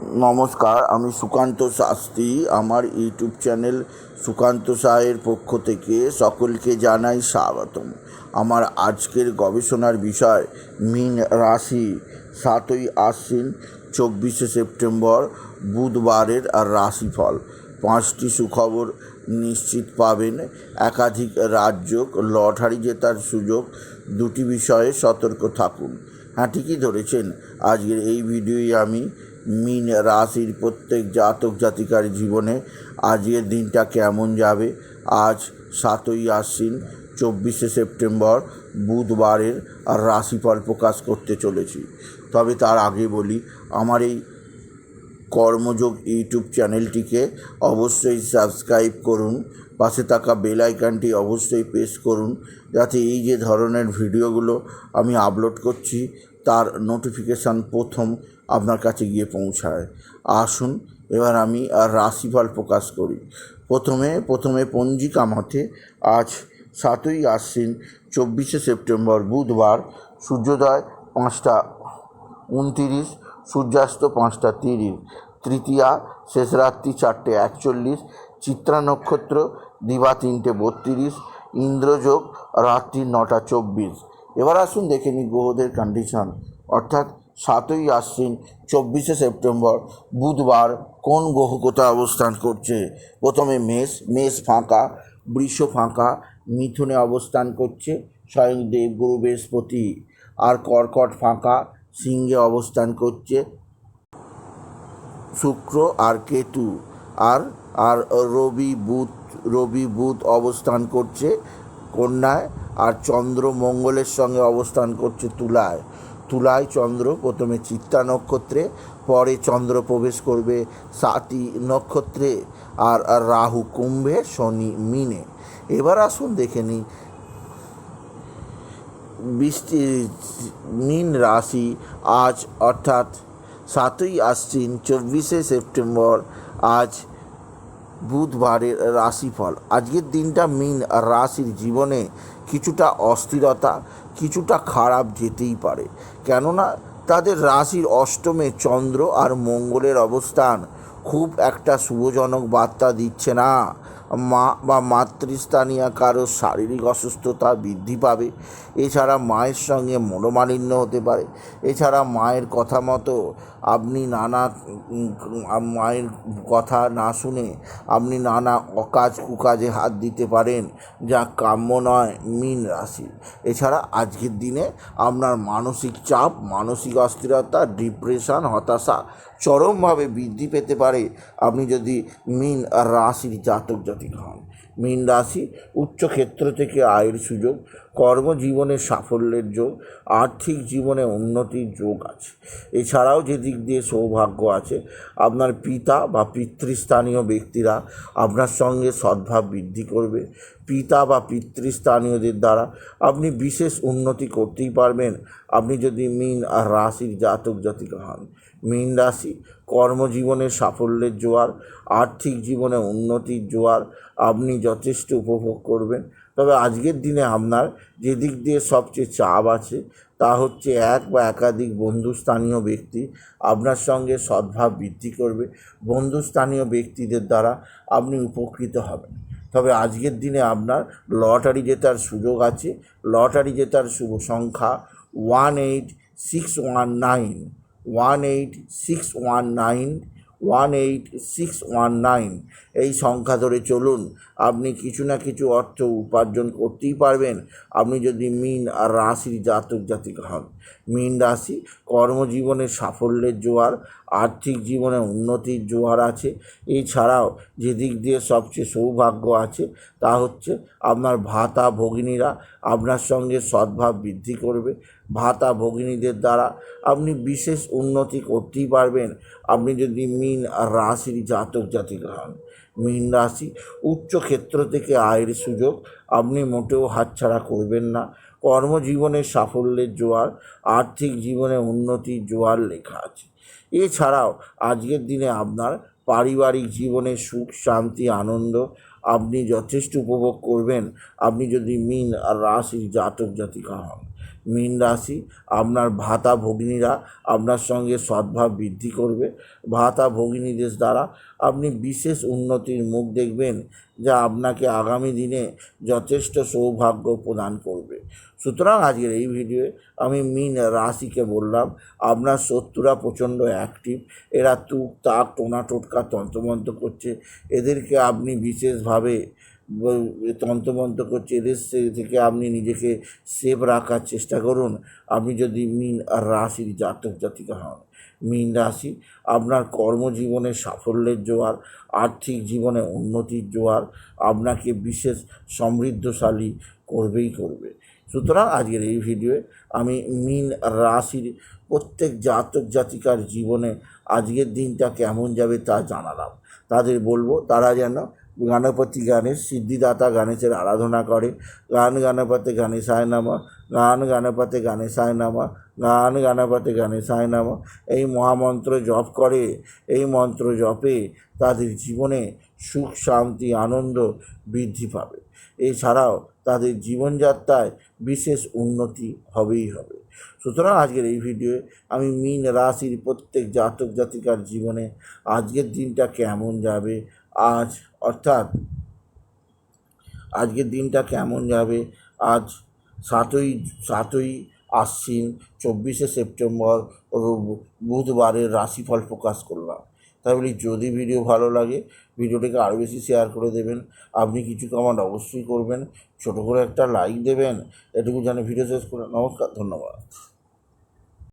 নমস্কার, আমি সুকান্ত শাস্ত্রী। আমার ইউটিউব চ্যানেল সুকান্ত সাহের পক্ষ থেকে সকলকে জানাই স্বাগতম। আমার আজকের গবেষণার বিষয়, মিন রাশি। সাতই আশ্বিন, চব্বিশে সেপ্টেম্বর, বুধবারের রাশিফল। পাঁচটি সুখবর নিশ্চিত পাবেন। একাধিক রাজ্য লটারি জেতার সুযোগ, দুটি বিষয়ে সতর্ক থাকুন। হ্যাঁ ঠিকই ধরেছেন। আজকের এই ভিডিওই আমি মিন রাশির প্রত্যেক জাতক জাতিকার জীবনে আজকের দিনটা কেমন যাবে? আজ সাতই আশ্বিন, চব্বিশে সেপ্টেম্বর, বুধবারের রাশিফল প্রকাশ করতে চলেছি। তবে তার আগে বলি, আমার এই কর্মযোগ ইউটিউব চ্যানেলটিকে অবশ্যই সাবস্ক্রাইব করুন, পাশে থাকা বেল অবশ্যই প্রেস করুন, যাতে এই যে ধরনের ভিডিওগুলো আমি আপলোড করছি, তার নোটিফিকেশান প্রথম আপনার কাছে গিয়ে পৌঁছায়। আসুন, এবার আমি আর রাশিফল প্রকাশ করি। প্রথমে প্রথমে পঞ্জিকা মতে আজ সাতই আশ্বিন, চব্বিশে সেপ্টেম্বর বুধবার, সূর্যোদয় পাঁচটা উনতিরিশ, সূর্যাস্ত পাঁচটা তিরিশ, তৃতীয়া, শেষ রাত্রি চারটে একচল্লিশ, চিত্রা নক্ষত্র দিবা তিনটে বত্রিশ, ইন্দ্রযোগ রাত্রি নটা চব্বিশ। এবার আসুন দেখে নিই গ্রহদের কন্ডিশন অর্থাৎ সাতই আশ্বিন, চব্বিশে সেপ্টেম্বর, বুধবার কোন গ্রহ কোথায় অবস্থান করছে? প্রথমে মেষ মেষ ফাঁকা, বৃষ ফাঁকা, মিথুনে অবস্থান করছে স্বয়ং দেবগুরু বৃহস্পতি, আর কর্কট ফাঁকা, সিংহে অবস্থান করছে, শুক্র আর কেতু, আর আর রবি বুধ রবি বুধ অবস্থান করছে কন্যায়, আর চন্দ্র মঙ্গলের সঙ্গে অবস্থান করছে তুলায়। তুলায় চন্দ্র প্রথমে চিত্তা নক্ষত্রে, পরে চন্দ্র প্রবেশ করবে সাতি নক্ষত্রে আর রাহু কুম্ভে শনি মিনে। এবার আসুন দেখে নিই। বৃষ্টি, মীন রাশি আজ অর্থাৎ সাতই আশ্বিন, চব্বিশে সেপ্টেম্বর, আজ বুধবারের রাশিফল। আজকের দিনটা মীন রাশির জীবনে কিছুটা অস্থিরতা, কিছুটা খারাপ যেতেই পারে। কেননা, তাদের রাশির অষ্টমে চন্দ্র আর মঙ্গলের অবস্থান খুব একটা শুভজনক বার্তা দিচ্ছে না। মা বা মাতৃস্থানীয় কারও শারীরিক অসুস্থতা বৃদ্ধি পাবে। এছাড়া মায়ের সঙ্গে মনোমালিন্য হতে পারে। এছাড়া মায়ের কথা মতো আপনি নানা মায়ের কথা না শুনে আপনি নানা অকাজ কুকাজে হাত দিতে পারেন, যা কাম্য নয় মিন রাশি। এছাড়া আজকের দিনে আপনার মানসিক চাপ, মানসিক অস্থিরতা, ডিপ্রেশন, হতাশা চরমভাবে বৃদ্ধি পেতে পারে। আপনি যদি মিন রাশির জাতক জাতিক হন। মীন রাশি উচ্চ ক্ষেত্র থেকে আয়ের সুযোগ, কর্মজীবনে সাফল্যের যোগ, আর্থিক জীবনে উন্নতির যোগ আছে। এছাড়াও যে দিক দিয়ে সৌভাগ্য আছে, আপনার পিতা বা পিতৃস্থানীয় ব্যক্তিরা আপনার সঙ্গে সদ্ভাব বৃদ্ধি করবে। পিতা বা পিতৃস্থানীয়দের দ্বারা আপনি বিশেষ উন্নতি করতেই পারবেন। আপনি যদি মিন আর রাশির জাতক জাতিকা হন মীন রাশি। কর্মজীবনে সাফল্যের জোয়ার, আর্থিক জীবনে উন্নতির জোয়ার, আপনি যথেষ্ট উপভোগ করবেন। তবে আজকের দিনে আপনার যে দিক দিয়ে সবচেয়ে চাপ আছে, তা হচ্ছে এক বা একাধিক বন্ধুস্থানীয় ব্যক্তি আপনার সঙ্গে সদ্ভাব বৃদ্ধি করবে। বন্ধুস্থানীয় ব্যক্তিদের দ্বারা আপনি উপকৃত হবেন। তবে আজকের দিনে আপনার লটারি জেতার সুযোগ আছে। লটারি জেতার শুভ সংখ্যা one eight six one nine. One eight six one nine one eight six one nine এই সংখ্যা ধরে চলুন, আপনি কিছু না কিছু অর্থ উপার্জন করতেই পারবেন। আপনি যদি মিন আর রাশির জাতক জাতিক হন। মিন রাশি, কর্মজীবনে সাফল্যের জোয়ার, আর্থিক জীবনে উন্নতির জোয়ার আছে। এছাড়াও যে দিক দিয়ে সবচেয়ে সৌভাগ্য আছে তা হচ্ছে আপনার ভাতা ভগিনীরা আপনার সঙ্গে সদ্ভাব বৃদ্ধি করবে। ভাতা ভগিনীদের দ্বারা আপনি বিশেষ উন্নতি করতেই পারবেন। আপনি যদি মিন রাশির জাতক জাতিকা হন, মীন রাশি উচ্চ ক্ষেত্র থেকে আয়ের সুযোগ আপনি মোটেও হাতছাড়া করবেন না। কর্মজীবনে সাফল্যের জোয়ার, আর্থিক জীবনে উন্নতির জোয়ার লেখা আছে। এছাড়াও আজকের দিনে আপনার পারিবারিক জীবনে সুখ, শান্তি, আনন্দ আপনি যথেষ্ট উপভোগ করবেন। আপনি যদি মিন আর রাশির জাতক জাতিকা হন। মীন রাশি, আপনার ভাতা ভগিনীরা আপনার সঙ্গে সদ্ভাব বৃদ্ধি করবে। ভাতা ভগিনীদের দ্বারা আপনি বিশেষ উন্নতির মুখ দেখবেন, যা আপনাকে আগামী দিনে যথেষ্ট সৌভাগ্য প্রদান করবে। সুতরাং আজকের এই ভিডিওয়ে আমি মিন রাশিকে বললাম, আপনার শত্রুরা প্রচণ্ড অ্যাক্টিভ এরা তুক তাক টোনা টোটকা তন্ত্রমন্ত্র করছে, এদেরকে আপনি বিশেষভাবে তন্ত্রমন্ত্র করছে এদের থেকে আপনি নিজেকে সেফ রাখার চেষ্টা করুন। আপনি যদি মিন রাশির জাতক জাতিকা হন, মিন রাশি আপনার কর্মজীবনে সাফল্যের জোয়ার, আর্থিক জীবনে উন্নতির জোয়ার আপনাকে বিশেষ সমৃদ্ধশালী করবেই করবে। সুতরাং আজকের এই ভিডিওয়ে আমি মিন রাশির প্রত্যেক জাতক জাতিকার জীবনে আজকের দিনটা কেমন যাবে তা জানালাম। তাদের বলব, তারা যেন গণপতি গণেশ সিদ্ধিদাতা গণেশের আরাধনা করে। গান গণপতি গণেশায় নামা, গান গণপতি গণেশায় নামা, গান গণপতি গণেশায় নামা। এই মহামন্ত্র জপ করে, এই মন্ত্র জপে তাদের জীবনে সুখ, শান্তি, আনন্দ বৃদ্ধি পাবে। এছাড়াও তাদের জীবনযাত্রায় বিশেষ উন্নতি হবেই হবে। সুতরাং আজকের এই ভিডিওয়ে আমি মিন রাশির প্রত্যেক জাতক জাতিকার জীবনে আজকের দিনটা কেমন যাবে আজ, অর্থাৎ আজকের দিনটা কেমন যাবে? আজ সাতই সাতই আশ্বিন, চব্বিশে সেপ্টেম্বর বুধবারের রাশিফল প্রকাশ করলাম। তাই বলি, যদি ভিডিও ভালো লাগে, ভিডিওটিকে আরও বেশি শেয়ার করে দেবেন। আপনি কিছু কমেন্ট অবশ্যই করবেন। ছোটো করে একটা লাইক দেবেন। এটুকু জানি ভিডিও শেষ করে নমস্কার, ধন্যবাদ।